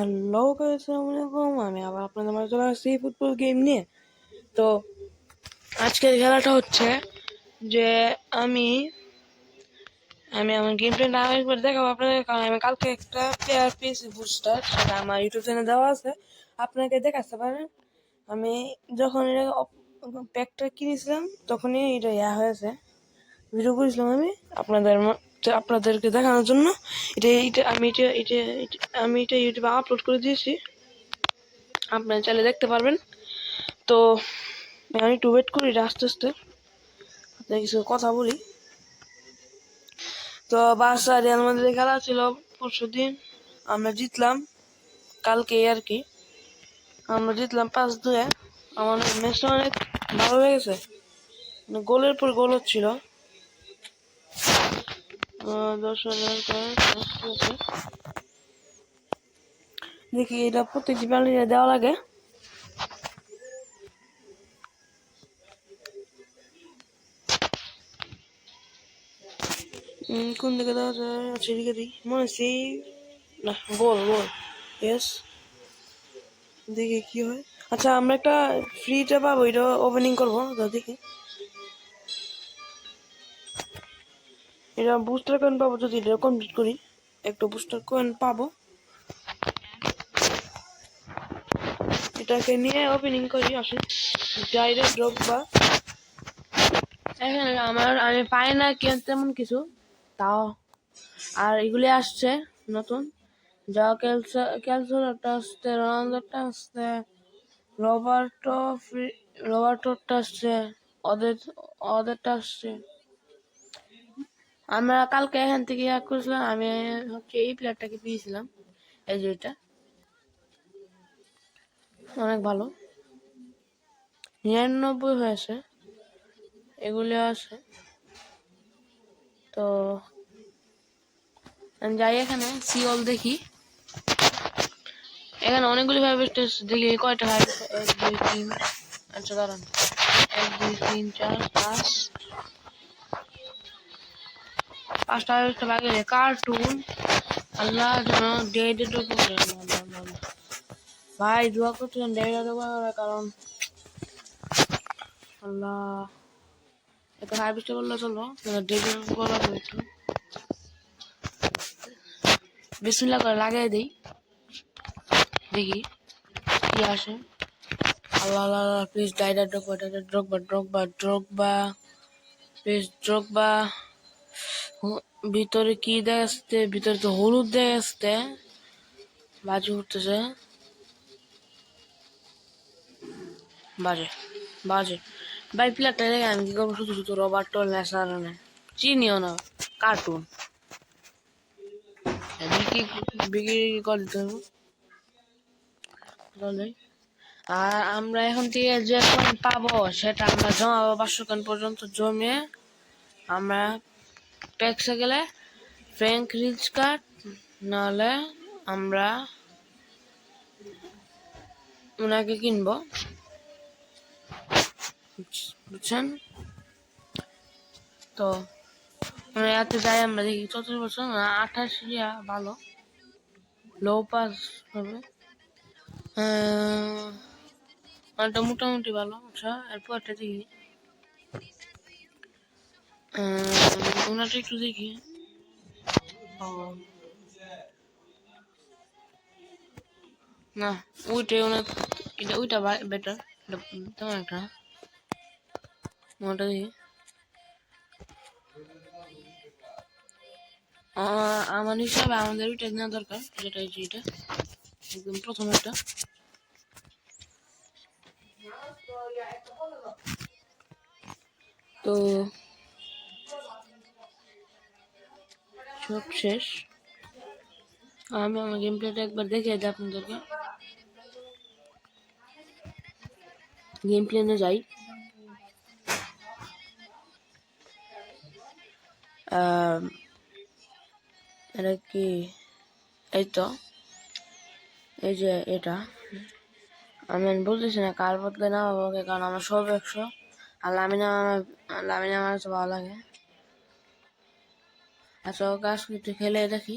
Hello আলাইকুম। আমি আবার আপনাদের মাঝে চলে আসছি ফুটবল গেম নিয়ে। তো আজকের খেলাটা হচ্ছে যে আমি আমি আমার গেম প্লেটা একবার দেখাবো আপনাদের, কারণ আমি কালকে একটা প্লেয়ার পেয়েছি বুস্টার সেটা আমার ইউটিউব চ্যানেলে দেওয়া আছে। আপনাকে দেখাতে পারেন। আমি যখন এটা প্যাকটা কিনেছিলাম, তখনই এটা ইয়া হয়েছে। ভিডিও করেছিলাম আমি। আপনাদের তো আপনাদেরকে দেখানোর জন্য। এটা এটা আমি এটা এটা আমি এটা ইউটিউবে আপলোড করে দিয়েছি। আপনারা চাইলে দেখতে পারবেন। তো আমি একটু ওয়েট করি আস্তে আস্তে। আপনার কিছু কথা বলি। তো বাসা রিয়াল মাদ্রিদের খেলা ছিল পরশু দিন। আমরা জিতলাম। কালকে আর কি। আমরা জিতলাম পাঁচ দুয়ে আমার ম্যাচটা অনেক ভালো লেগেছে। মানে গোলের পর গোল হচ্ছিল। দশ হাজার। দেখি, এটা প্রত্যেকটি প্যানেলে দেওয়া লাগে। কোন দিকে দেওয়া যায়? আচ্ছা এদিকে দিই। মনে হচ্ছে না গোল গোল ইয়েস দেখি কি হয়। আচ্ছা আমরা একটা ফ্রিটা পাবো, এটা ওপেনিং করব দেখি এটা বুস্টার কয়েন পাবো যদি এটা কমপ্লিট করি। একটা বুস্টার কয়েন পাবো। এটাকে নিয়ে ওপেনিং করি, আসি। ডাইরেক্ট ড্রপ বা এখানে আমার, আমি পাই না কেন তেমন কিছু, তাও। আর এগুলি আসছে নতুন। যা ক্যালসো ক্যালসোটা আসছে রোনালদোটা আসছে রবার্টো রবার্টোটা আসছে, ওদের, ওদেরটা আসছে। আমরা কালকে এখান থেকে এক করেছিলাম, আমি হচ্ছে এই প্লেয়ারটাকে পেয়েছিলাম, এই যে এটা। অনেক ভালো। নিরানব্বই হয়েছে, এগুলি আছে। তো আমি যাই এখানে সিওল দেখি। এখানে অনেকগুলি স্টেজ দেখি, কয়টা ফাইভ এক, দুই, তিন আচ্ছা দাঁড়ান। এক, দুই, তিন, চার, পাঁচ পাঁচটা স্টার কার্টুন আল্লাহ ভাই, দোয়া করছিলেন ডেডে কারণ আল্লাহ একটা ফাইভ স্টার বললে চলো ডেডে হয়েছে। বিসমিল্লাহ করে লাগাই দেই। দেখি কি আসে। আল্লাহ আল্লাহ প্লিজ ডাইডা ড্রগবা ডাইডা ড্রগবা ড্রগবা ড্রগবা প্লিজ ড্রগবা ভিতরে কি দেখতে ভিতরে তো হলুদ দেখতে বাজে উঠতেছে। বাজে বাজে। ভাই, প্লেয়ারটা আমি কি করব? শুধু শুধু রবার টোল নেশার চিনিও না, কার্টুন। বিক্রি বিক্রি করে দিতে হবে। আর আমরা এখন থেকে যে পাবো, সেটা আমরা জমাবো পাঁচশো পর্যন্ত জমিয়ে আমরা ট্যাক্সে গেলে ফ্র্যাঙ্ক রিচ কার্ড নাহলে আমরা ওনাকে কিনবো। বুঝ- বুঝছেন? তো আমরা এতে যাই আমরা দেখি চতুর্থ বছর আঠাশ ইয়া ভালো। লো পাস হবে। আহ, ওটা মোটামুটি ভালো আচ্ছা এরপর একটা দেখি। ওনাটা একটু দেখি। না ওইটাই ওনার এটা ওইটা বেটার তেমন একটা। ওটা দেখি। আমার হিসাবে আমাদের ওইটা নেওয়া দরকার, যেটা এটা। একদম প্রথম একটা। তো সব শেষ। আমি আমার গেম প্লেটা একবার দেখে দিই আপনাদেরকে। গেম প্লেনে যাই। এটা কি? এই তো। এই যে এটা। আমি বলতেছি না, কার বদলে না বাবাকে কারণ আমার সব একশো। আর লামিনা আমার লামিনা আমার ভালো লাগে। আর এত গাছ একটু খেলে রাখি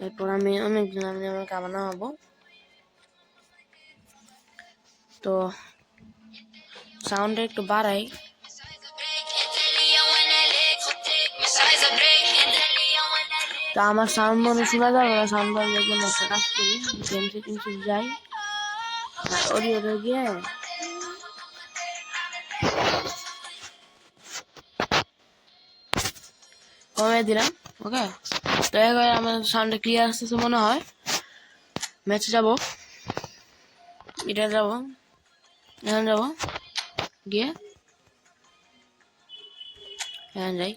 এরপর আমি অনেকদিন আমি আমার খাবার নামাবো। তো সাউন্ডটা একটু বাড়াই। তা আমার সাউন্ড মনে শোনা যাবে না সাউন্ড বাড়ির জন্য একটা কাজ করি। গেম সেটিংসে যাই। আর গিয়ে কমে দিলাম, ওকে? তো এবার আমার সাউন্ডটা ক্লিয়ার আসতেছে মনে হয়। ম্যাচে যাব। এটা যাব। এখন যাব। গিয়ে এখন যাই।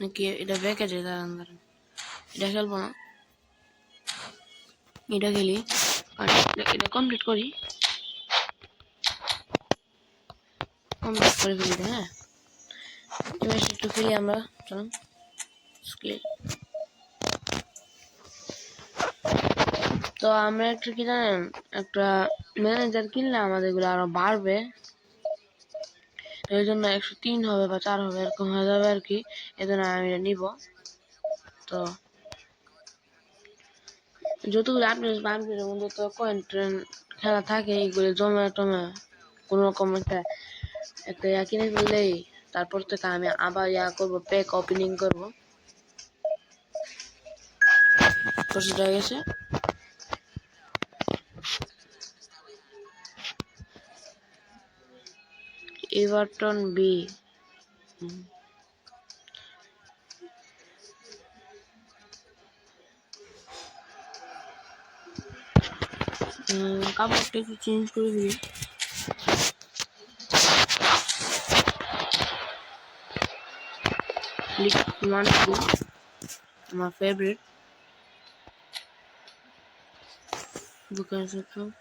নাকি এটা বেঁকে যায় দাঁড়ান দাঁড়ান। এটা খেলব না। এটা খেলি। আর এটা- কমপ্লিট করি। কমপ্লিট করে ফেলি হ্যাঁ? একটু খেলি আমরা চলুন তো আমরা একটু কি জানেন একটা ম্যানেজার কিনলে আমাদের এগুলো আরও বাড়বে এই জন্য একশো তিন হবে বা চার হবে এরকম হয়ে যাবে আর কি এই জন্য আমি নিব তো যতগুলো আপনি বাড়বে মধ্যে তো কয়েন ট্রেন খেলা থাকে এইগুলো জমে টমে কোনো রকম একটা একটা কিনে ফেললেই তারপর থেকে আমি আবার ইয়া করব প্যাক ওপেনিং করব। হয়ে গেছে। এভারটন বি কাপড়টা একটু চেঞ্জ করে দিই Click one two my favorite because it's so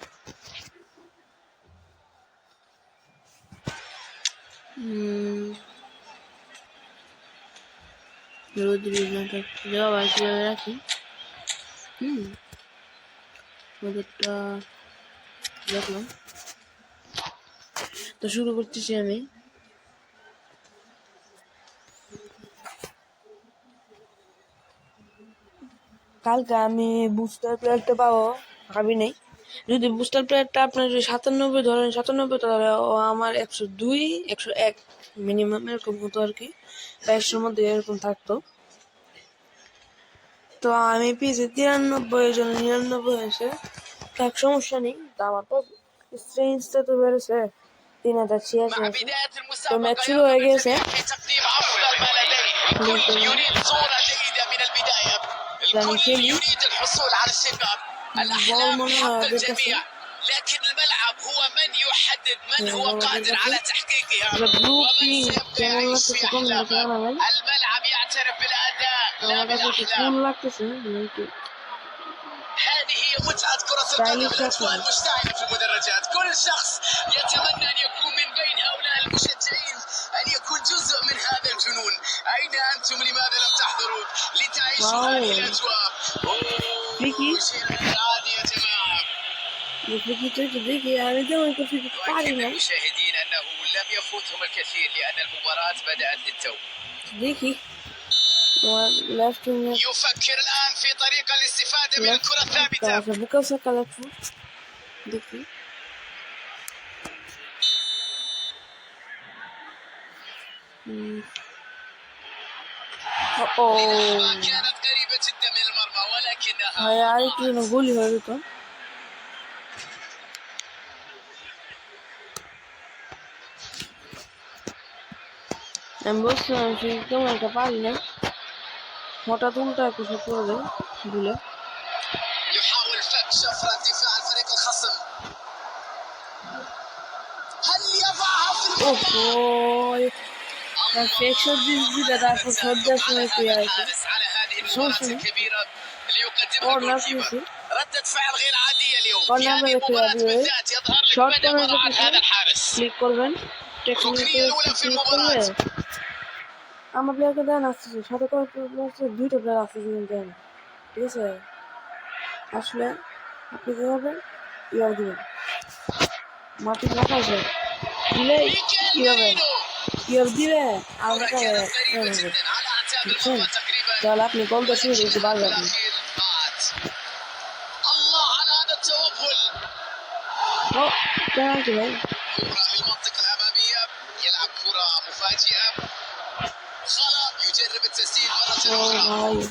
Hmm. রোদ রিজনটা দেওয়া হয় কীভাবে রাখি হুম ওদেরটা দেখলাম তো শুরু করতেছি আমি কালকে আমি বুস্টার প্লেয়ারটা পাবো, ভাবি নেই। যদি বুস্টার প্লেয়ারটা আপনার যদি সাতানব্বই ধরেন, সাতানব্বই তাহলে ও আমার একশো দুই, একশো এক মিনিমাম এরকম হতো আর কি। একশোর মধ্যে এরকম থাকতো। তো আমি পেয়েছি তিরানব্বই জন, নিরানব্বই হয়েছে। এক সমস্যা নেই, তো আমার তো স্ট্রেঞ্জটা তো বেড়েছে। তিন হাজার ছিয়াশি তো ম্যাচ শুরু হয়ে গেছে الكل يريد الحصول على الشباب الأحلام حق الجميع. لكن الملعب هو من يحدد من هو قادر على تحقيقها. ومن سيبقى يعيش في أحلامه. الملعب يعترف بالأداء لا بالأحلام. هذه هي متعة كرة القدم الأطفال مشتعلة في المدرجات. كل شخص يتمنى أن يكون من بين هؤلاء المشجعين أن يكون جزء من هذا الجنون. أين أنتم؟ لماذا لم تحضروا؟ فيكي فيكي تويتو فيكي يعني دائما يكون فيكي ولكن المشاهدين انه لم يفوتهم الكثير لأن المباراه بدات للتو فيكي يفكر الان في طريقه الاستفاده من الكره الثابته فيكي Mm. বুকাল সাকা লেফট দেখি হুম। ও كانت قريبة جدا من المرمى ولكنها ভাই আর একটু যেন গুলি হয়ে যেত আমি বলছিলাম সে কেমন একটা পারি না হঠাৎ উল্টা কিছু করে দেয় ভুলে يحاول فك شفرة دفاع الفريق الخصم هل يضعها في ওহো المرمى ফেক শট দিতে তারপর শট দেওয়ার সময় কি আর কি الحارس على هذه شو المباراة شنو؟ الكبيرة اللي يقدمها كورنر الجولكيبر فيفي. ردة فعل غير عادية اليوم في كورنر هذه فيفي المباراة أبي. بالذات يظهر لك شوت مدى كورنر براعة فيفي. هذا الحارس ক্লিক করবেন টেকনিকে ক্লিক করলে আমার প্লেয়ারকে দেন আসতেছে সাথে করে প্লেয়ার আছে দুইটা প্লেয়ার আসতেছে কিন্তু দেন ঠিক আছে আসলে আপনি কি করবেন ইয়ার দিবেন মাটি রাখা আছে দিলে কি হবে يرضي إيه. على الرقبة طلع ابني جول ده شو انت الله على هذا التوغل. كان كده يلعب كرة مفاجئة. يجرب التسديد مرة أخرى.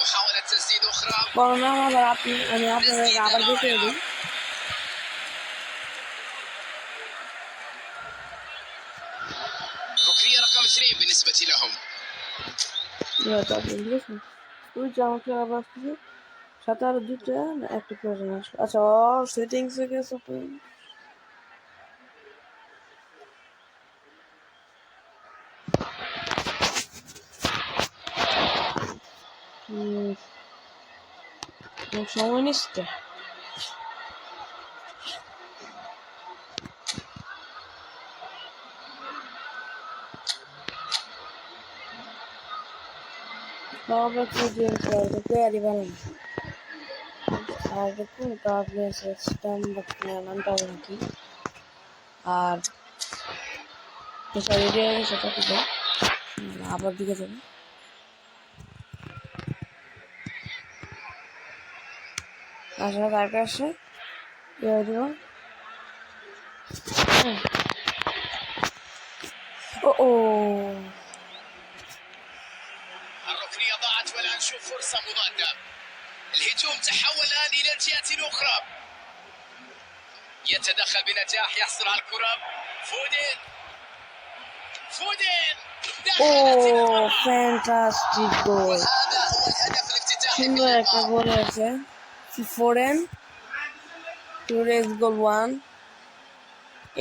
محاولة تسديد أخرى. والله ما بلعب أنا بلعب البيت Kısmetiyle hom. Evet abi biliyorsun. Uy cam kere bastı. সাথে আরও দুটা একটা প্রয়োজন আসবে আচ্ছা অর সেটিংস এ গেছে সময় নিচ্ছে কি দিয়েছে তৈরি বানানো আর দেখুন কাবলে সিস্টেম নামটা নাকি আর গেছে সেটা ঠিক আবার দিকে যাবে আসলে তারপরে আসে কি দিব ও الهجوم تحول الآن إلى الجهة الأخرى يتدخل بنجاح يحصل على الكرة فودين فودين دخلت إلى ও المرمى. ফ্যান্টাস্টিক গোল هذا هو الهدف الافتتاحي من সুন্দর একটা اللقاء গোল হয়েছে ফোরেন টু রেক্স গোল ওয়ান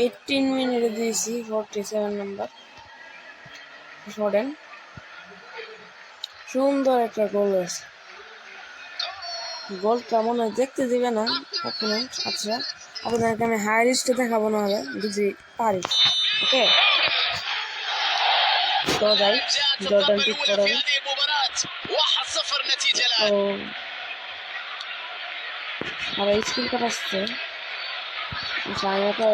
এইটিন মিনিটে দিয়েছি ফোরটি সেভেন নাম্বার ফোরেন সুন্দর একটা গোল হয়েছে গোল কেমন হয় দেখতে দিবে না কখনো। আচ্ছা আপনাদেরকে আমি হাই রিস্টে দেখাবো না হবে বুঝি পারি। ওকে? তো যাই জর্ডান ঠিক করে। ও আর এই স্কিল কাট আসছে। আচ্ছা, জায়গাটা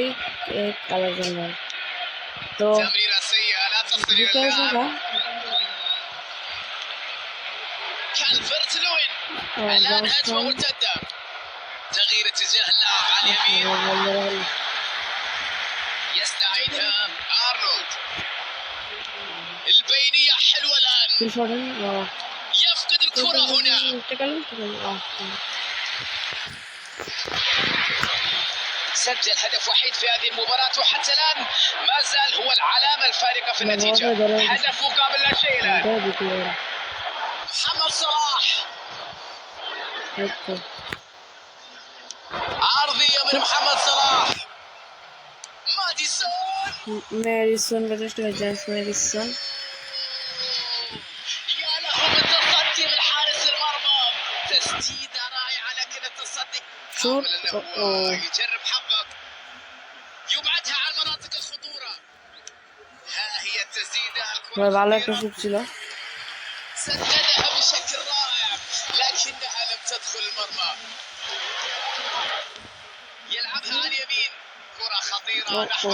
এই এই কালার জন্য। তো الآن هجمة مرتدة. تغيير اتجاه اللاعب على اليمين. يستعيدها أرنولد. البينية حلوة الآن. يفقد الكرة هنا. سجل هدف وحيد في هذه المباراة وحتى الآن ما زال هو العلامة الفارقة في النتيجة. هدف مقابل لا شيء الآن. محمد صلاح. عرضية من محمد صلاح. ماديسون. ماريسون بدأت تهجم في ماريسون. يا له بالتصدي من حارس المرمى. تسديدة رائعة لكن التصدي يجرب حقك. يبعدها على مناطق الخطورة. ها هي التسديدة الكرة على سددها بشكل نحو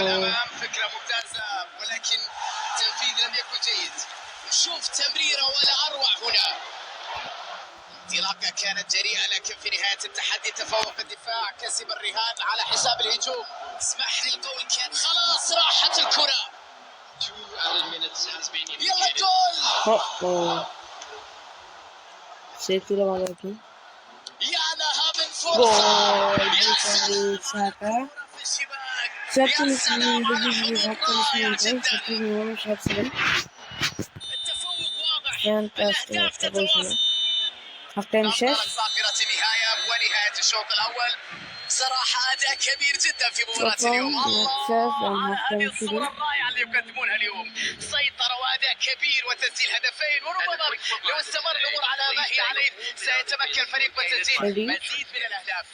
فكرة ممتازة ولكن التنفيذ لم يكن جيد. نشوف تمريرة ولا أروع هنا. انطلاقة كانت جريئة لكن في نهاية التحدي تفوق الدفاع كسب الرهان على حساب الهجوم. اسمح لي القول كان خلاص راحت الكرة. يلا جول سيفتي لو على كده يا لها من فرصة. Schreibt uns, wie gesagt, wenn es mir bringt. Schreibt diesen Namen, schreibt sie hin. Während das der Rufe. Auf deinen Chef. الشوط الأول صراحة أداء كبير جدا في مباراة اليوم. الله على هذه الصورة الرائعة اللي يقدمونها اليوم. سيطرة وأداء كبير وتسجيل هدفين وربما لو استمر الأمور على ما هي عليه سيتمكن فريق بتسجيل مزيد من الأهداف.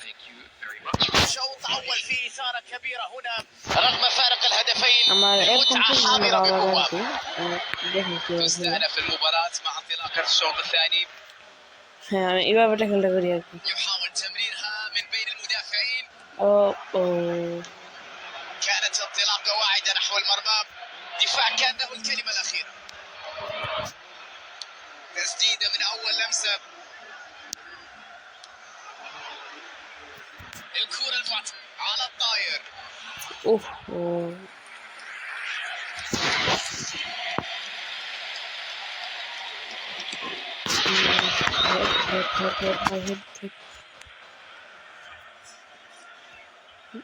شوط أول في إثارة كبيرة هنا رغم فارق الهدفين متعة حاضرة بقوة. تستأنف المباراة مع انطلاق الشوط الثاني. يبقى بدك يحاول كانت انطلاقه واعدة نحو المرمى دفاع كانه الكلمة الأخيرة. تسديده من أول لمسة. الكرة الفتح على الطاير اوف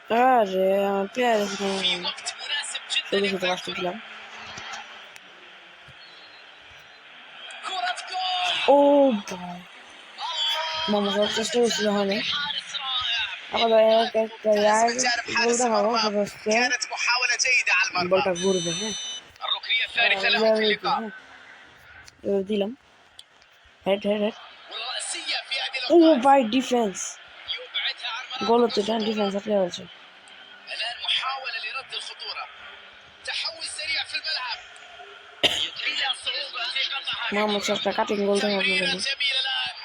Razie, pierwszy. Tego się to właśnie gram. O, bo. Mam ochotę coś tu usłyszane. A podaję jak ja górę małą po prostu. Bolka w. Head, head, head. Oh, by defense. অবশ্যই كانت محاولة جيدة على المرمى বলটা ঘুরবে হ্যাঁ الركنية الثالثة له ইয়ার في হইতে, اللقاء হ্যাঁ এবার দিলাম head head head والرأسية في هذه ও الأوقات ভাই defence يبعدها عن مناطق গোল হচ্ছে এটা الخطورة. ডিফেন্স আপনি হচ্ছে الآن محاولة لرد الخطورة تحول سريع في الملعب بلا صعوبة في قطعها মোহাম্মদ সাফটা কাটিং গোল দেয় تمريرة আপনাদের جميلة الآن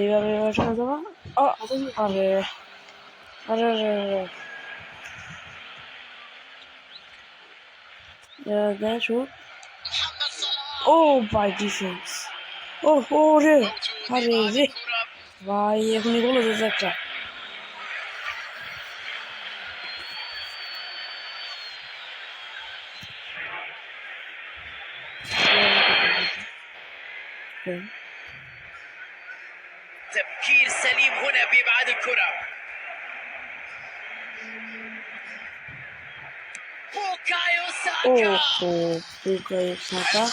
এইভাবে বসানো যাবো ও আরে আরে আরে আরে দেন শুট محمد صلاح ও ভাই ডিফেন্স ও ও রে Hariri. Vai, è un gol da Zacca. تفكير سليم هنا بيبعد الكرة بوكايو ساكا أوه بوكايو ساكا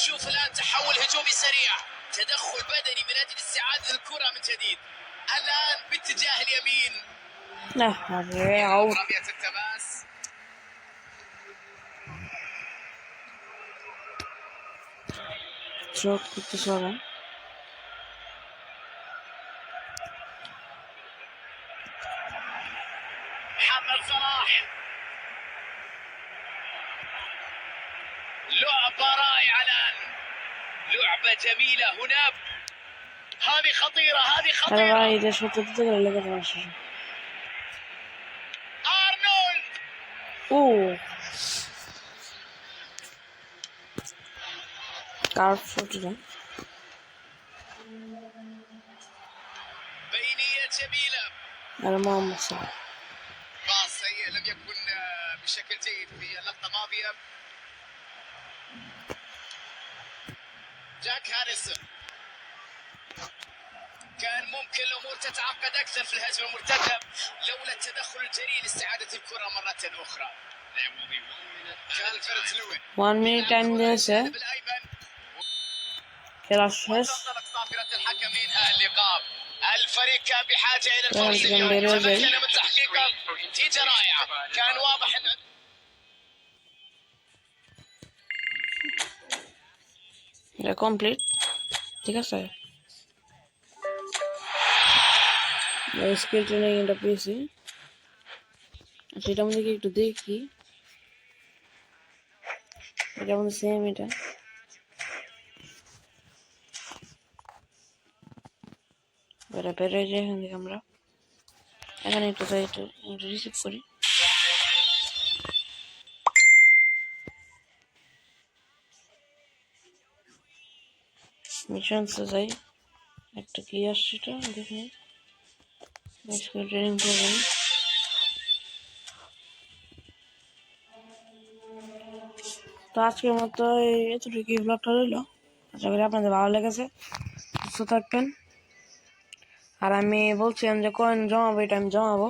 نشوف الآن تحول هجومي سريع. تدخل بدني من أجل استعادة الكرة من جديد. الآن باتجاه اليمين. لا هذه رمية التماس. شوط كنت جميلة. هنا هذه خطيرة هذه خطيرة. أنا رأيي ده شوط ضدك ولا قبل أرنولد. أوه. تعرف شو ده بينية جميلة. أنا ما أمسك. باص هي لم يكن آه، بشكل جيد. في اللقطة الماضية جاك هاريسون. كان ممكن الأمور تتعقد أكثر في الهجمة المرتدة لولا التدخل الجريء لاستعادة الكرة مرة أخرى. كالفرت لوين. 1 minute and لسه كلاش هش طاقره اللقاء. الفريق كان بحاجة إلى الفرص. اليوم تمكن eh? من تحقيق نتيجة رائعة. كان واضح إن এটা কমপ্লিট ঠিক আছে স্কিল ট্রেনিং এটা পেয়েছি সেটার মধ্যে কি একটু দেখি। এটার মধ্যে সেম এটা। এটা বেড়ে যায় এখান থেকে আমরা। এখানে যাই একটু রিসিভ করি। মিশনসে যাই একটা কি আসছে এটা দেখি ট্রেনিং প্রোগ্রাম তো আজকের মতো এতটুকু ব্লগটা রইল। আশা করি আপনাদের ভালো লেগেছে। সুস্থ থাকবেন। আর আমি বলছিলাম যে কয়েন জমাবো, এটা আমি জমাবো।